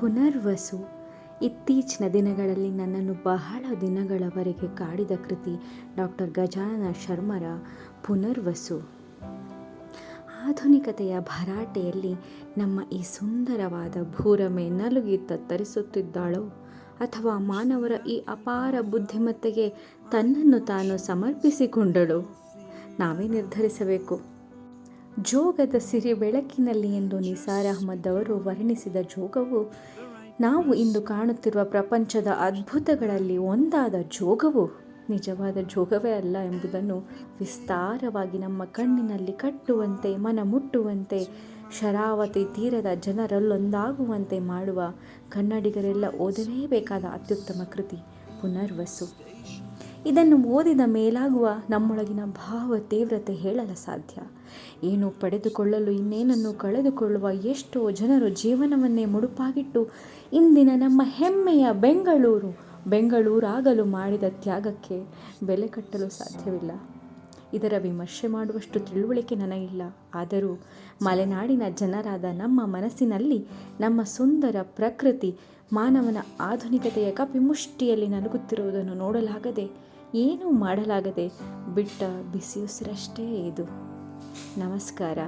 ಪುನರ್ವಸು. ಇತ್ತೀಚಿನ ದಿನಗಳಲ್ಲಿ ನನ್ನನ್ನು ಬಹಳ ದಿನಗಳವರೆಗೆ ಕಾಡಿದ ಕೃತಿ ಡಾಕ್ಟರ್ ಗಜಾನನ ಶರ್ಮರ ಪುನರ್ವಸು. ಆಧುನಿಕತೆಯ ಭರಾಟೆಯಲ್ಲಿ ನಮ್ಮ ಈ ಸುಂದರವಾದ ಭೂರಮೆ ನಲುಗಿ ತತ್ತರಿಸುತ್ತಿದ್ದಾಳೋ ಅಥವಾ ಮಾನವರ ಈ ಅಪಾರ ಬುದ್ಧಿಮತ್ತೆಗೆ ತನ್ನನ್ನು ತಾನು ಸಮರ್ಪಿಸಿಕೊಂಡಳು? ನಾವೇ ನಿರ್ಧರಿಸಬೇಕು. ಜೋಗದ ಸಿರಿ ಬೆಳಕಿನಲ್ಲಿ ಎಂದು ನಿಸಾರ್ ಅಹ್ಮದ್ ಅವರು ವರ್ಣಿಸಿದ ಜೋಗವು, ನಾವು ಇಂದು ಕಾಣುತ್ತಿರುವ ಪ್ರಪಂಚದ ಅದ್ಭುತಗಳಲ್ಲಿ ಒಂದಾದ ಜೋಗವು ನಿಜವಾದ ಜೋಗವೇ ಅಲ್ಲ ಎಂಬುದನ್ನು ವಿಸ್ತಾರವಾಗಿ ನಮ್ಮ ಕಣ್ಣಿನಲ್ಲಿ ಕಟ್ಟುವಂತೆ, ಮನ ಮುಟ್ಟುವಂತೆ, ಶರಾವತಿ ತೀರದ ಜನರಲ್ಲೊಂದಾಗುವಂತೆ ಮಾಡುವ ಕನ್ನಡಿಗರೆಲ್ಲ ಓದಲೇಬೇಕಾದ ಅತ್ಯುತ್ತಮ ಕೃತಿ. ಪುನರ್ವಸು. ಇದನ್ನು ಓದಿದ ಮೇಲಾಗುವ ನಮ್ಮೊಳಗಿನ ಭಾವ, ತೀವ್ರತೆ ಹೇಳಲು ಸಾಧ್ಯ. ಏನು ಪಡೆದುಕೊಳ್ಳಲು ಇನ್ನೇನನ್ನು ಕಳೆದುಕೊಳ್ಳುವ ಎಷ್ಟೋ ಜನರು ಜೀವನವನ್ನೇ ಮುಡುಪಾಗಿಟ್ಟು, ಇಂದಿನ ನಮ್ಮ ಹೆಮ್ಮೆಯ ಬೆಂಗಳೂರು, ಬೆಂಗಳೂರಾಗಲು ಮಾಡಿದ ತ್ಯಾಗಕ್ಕೆ ಬೆಲೆ ಕಟ್ಟಲು ಸಾಧ್ಯವಿಲ್ಲ. ಇದರ ವಿಮರ್ಶೆ ಮಾಡುವಷ್ಟು ತಿಳುವಳಿಕೆ ನನಗಿಲ್ಲ. ಆದರೂ ಮಲೆನಾಡಿನ ಜನರಾದ ನಮ್ಮ ಮನಸ್ಸಿನಲ್ಲಿ ನಮ್ಮ ಸುಂದರ ಪ್ರಕೃತಿ, ಮಾನವನ ಆಧುನಿಕತೆಯ ಕಪಿಮುಷ್ಟಿಯಲ್ಲಿ ನಲುಗುತ್ತಿರುವುದನ್ನು ನೋಡಲಾಗದೆ ಏನೂ ಮಾಡಲಾಗದೆ ಬಿಟ್ಟ ಬಿಸಿಯುಸಿರಷ್ಟೇ ಇದು. ನಮಸ್ಕಾರ.